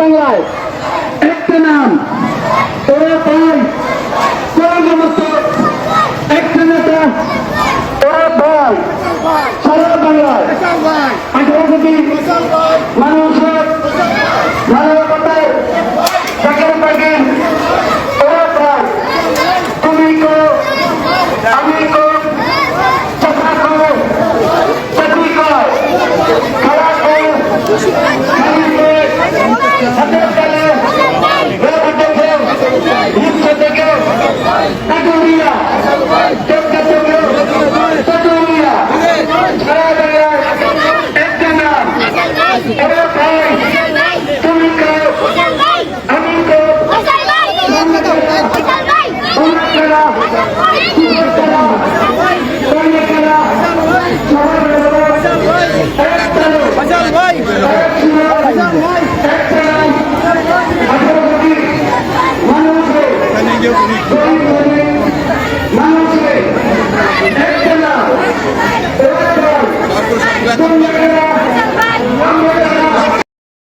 বাংলায় একটা নাম, ওরা ভাই সমস্ত একটা নেতা, ওরা ভাই, সারা বাংলায়। আঠারো কোটি মানুষের মানবতায় চাকরি পাখি, ওরা কো খালি কো মানুষের একটা